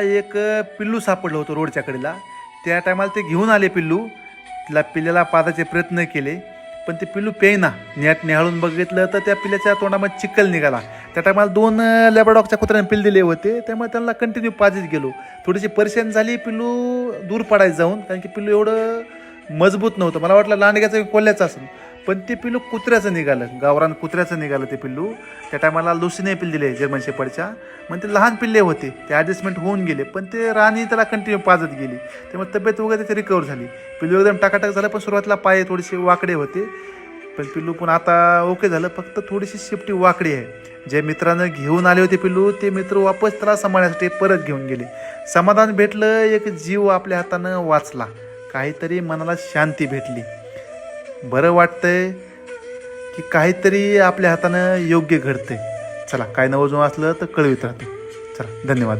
एक पिल्लू सापडलं होतं रोडच्या कडेला. त्या टायमाला ते घेऊन आले पिल्लू. तिला पिल्ल्याला पाजायचे प्रयत्न केले पण ते पिल्लू पेयना नेट निहाळून बघितलं तर त्या पिल्ल्याच्या तोंडामध्ये चिखल निघाला. त्या टायमाला दोन लॅबडॉगच्या कुत्र्याने पिल दिले होते त्यामुळे त्यांना कंटिन्यू पाजीत गेलो. थोडीशी परेशान झाली पिल्लू दूर पडायचं जाऊन कारण की पिल्लू एवढं मजबूत नव्हतं. मला वाटलं लांडग्याचं कोल्ह्याचं असेल. पण ते पिल्लू कुत्र्याचं निघालं. गावरान कुत्र्याचं निघालं ते पिल्लू. त्या टायमाला लुसीने पिल दिले जर्मन शेपडच्या मग ते लहान पिल्ले होते. ते ॲडजस्टमेंट होऊन गेले पण ते राणी त्याला कंटिन्यू पाजत गेली. त्यामुळे तब्येत वगैरे ते रिकवर झाली. पिल्लू एकदम टाकाटाक झालं पण सुरुवातीला पाय थोडेसे वाकडे होते. पण पिल्लू पण आता ओके झालं. फक्त थोडीशी शेपटी वाकडी आहे. जे मित्रानं घेऊन आले होते पिल्लू ते मित्र वापस त्याला सांभाळण्यासाठी परत घेऊन गेले. समाधान भेटलं एक जीव आपल्या हातानं वाचला. काहीतरी मनाला शांती भेटली. बरं वाटतंय की काहीतरी आपल्या हातानं योग्य घडतंय. चला काय नवं असलं तर कळवित राहतो. चला धन्यवाद.